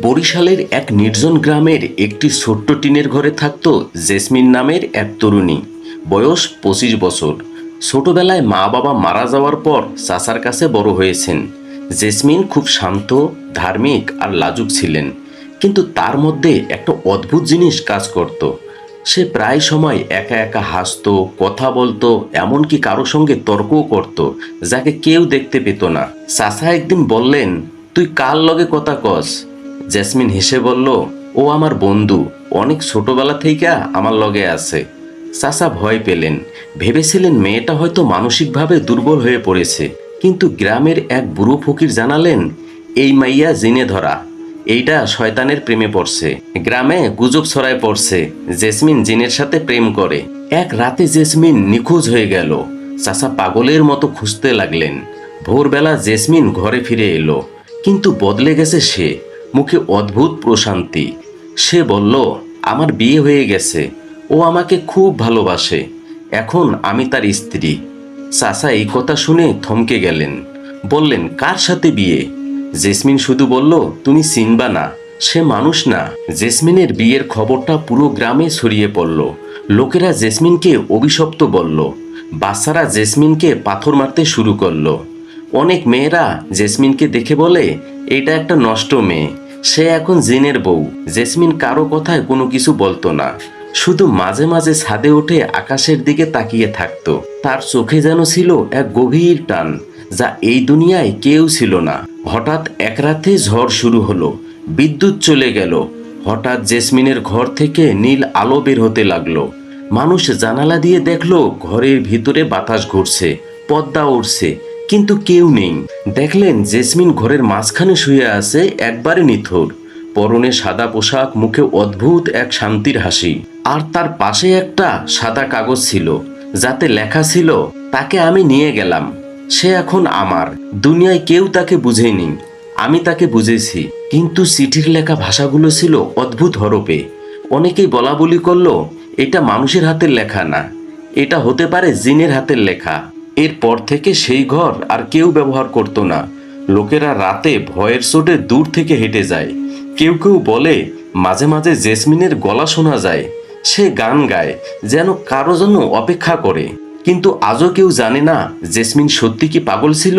বরিশালের এক নির্জন গ্রামের একটি ছোট্ট টিনের ঘরে থাকত জেসমিন নামের এক তরুণী। বয়স পঁচিশ বছর। ছোটবেলায় মা বাবা মারা যাওয়ার পর চাচার কাছে বড় হয়েছেন। জেসমিন খুব শান্ত, ধার্মিক আর লাজুক ছিলেন। কিন্তু তার মধ্যে একটা অদ্ভুত জিনিস কাজ করত। সে প্রায় সময় একা একা হাসত, কথা বলতো, এমনকি কারও সঙ্গে তর্কও করত, যাকে কেউ দেখতে পেত না। চাচা একদিন বললেন, তুই কার লগে কথা কস? জেসমিন হেসে বলল, ও আমার বন্ধু, অনেক ছোটবেলা থেকে আমার লগে আছে। চাচা ভয় পেলেন। ভেবেছিলেন মেয়েটা হয়তো মানসিকভাবে দুর্বল হয়ে পড়েছে। কিন্তু গ্রামের এক বুড়ো ফকির জানালেন, এই মাইয়া জিনে ধরা। এইটা শয়তানের প্রেমে পড়ছে। গ্রামে গুজব ছড়ায় পড়ছে। জেসমিন জিনের সাথে প্রেম করে। এক রাতে জেসমিন নিখোঁজ হয়ে গেল। চাচা পাগলের মতো খুঁজতে লাগলেন। ভোরবেলা জেসমিন ঘরে ফিরে এলো। কিন্তু বদলে গেছে সে। মুখে অদ্ভুত প্রশান্তি। সে বলল, আমার বিয়ে হয়ে গেছে। ও আমাকে খুব ভালোবাসে। এখন আমি তার স্ত্রী। চাচা এই কথা শুনে থমকে গেলেন। বললেন, কার সাথে বিয়ে? জেসমিন শুধু বলল, তুমি চিনবা না। সে মানুষ না। জেসমিনের বিয়ের খবরটা পুরো গ্রামে ছড়িয়ে পড়ল। লোকেরা জেসমিনকে অভিশপ্ত বলল। বাচ্চারা জেসমিনকে পাথর মারতে শুরু করল। অনেক মেয়েরা জেসমিনকে দেখে বলে, এটা একটা নষ্ট মেয়ে। সে এখন জিনের বউ। জেসমিন কারও কথায় কোনো কিছু বলতো না। শুধু মাঝে মাঝে ছাদে উঠে আকাশের দিকে তাকিয়ে থাকতো। তার চোখে যেন ছিল এক গভীর টান, যা এই দুনিয়ায় কেউ ছিল না। হঠাৎ এক রাতে ঝড় শুরু হলো। বিদ্যুৎ চলে গেল। হঠাৎ জেসমিনের ঘর থেকে নীল আলো বের হতে লাগল। মানুষ জানালা দিয়ে দেখল ঘরের ভিতরে বাতাস ঘুরছে, পদ্মা উড়ছে। কিন্তু কেউ নেই। দেখলেন জেসমিন ঘরের মাঝখানে শুয়ে আছে একবারে নিথর। পরনে সাদা পোশাক, মুখে অদ্ভুত এক শান্তির হাসি। আর তার পাশে একটা সাদা কাগজ ছিল, যাতে লেখা ছিল, তাকে আমি নিয়ে গেলাম। সে এখন আমার। দুনিয়ায় কেউ তাকে বুঝেনি। আমি তাকে বুঝেছি। কিন্তু চিঠির লেখা ভাষাগুলো ছিল অদ্ভুত হরপে। অনেকেই বলা বলি করল, এটা মানুষের হাতের লেখা না। এটা হতে পারে জিনের হাতের লেখা। এরপর থেকে সেই ঘর আর কেউ ব্যবহার করতো না। লোকেরা রাতে ভয়ের চোটে দূর থেকে হেঁটে যায়। কেউ কেউ বলে, মাঝে মাঝে জেসমিনের গলা শোনা যায়। সে গান গায়, যেন কারও জন্য অপেক্ষা করে। কিন্তু আজও কেউ জানে না জেসমিন সত্যি কি পাগল ছিল,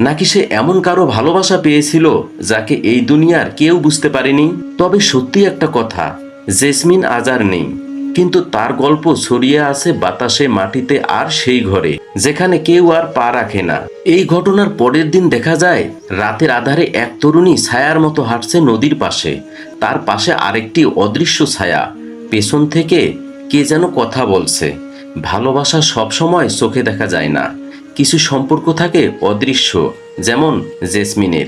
নাকি সে এমন কারও ভালোবাসা পেয়েছিল যাকে এই দুনিয়ার কেউ বুঝতে পারেনি। তবে সত্যি একটা কথা, জেসমিন আজার নেই। কিন্তু তার গল্প ছড়িয়ে আছে বাতাসে মাটিতে আর সেই ঘরে, যেখানে কেউ আর পা রাখে না। এই ঘটনার পরের দিন দেখা যায়, রাতের আধারে এক তরুণী ছায়ার মতো হাঁটছে নদীর পাশে। তার পাশে আরেকটি অদৃশ্য ছায়া। পেছন থেকে কে যেন কথা বলছে। ভালোবাসা সবসময় চোখে দেখা যায় না। কিছু সম্পর্ক থাকে অদৃশ্য, যেমন জেসমিনের।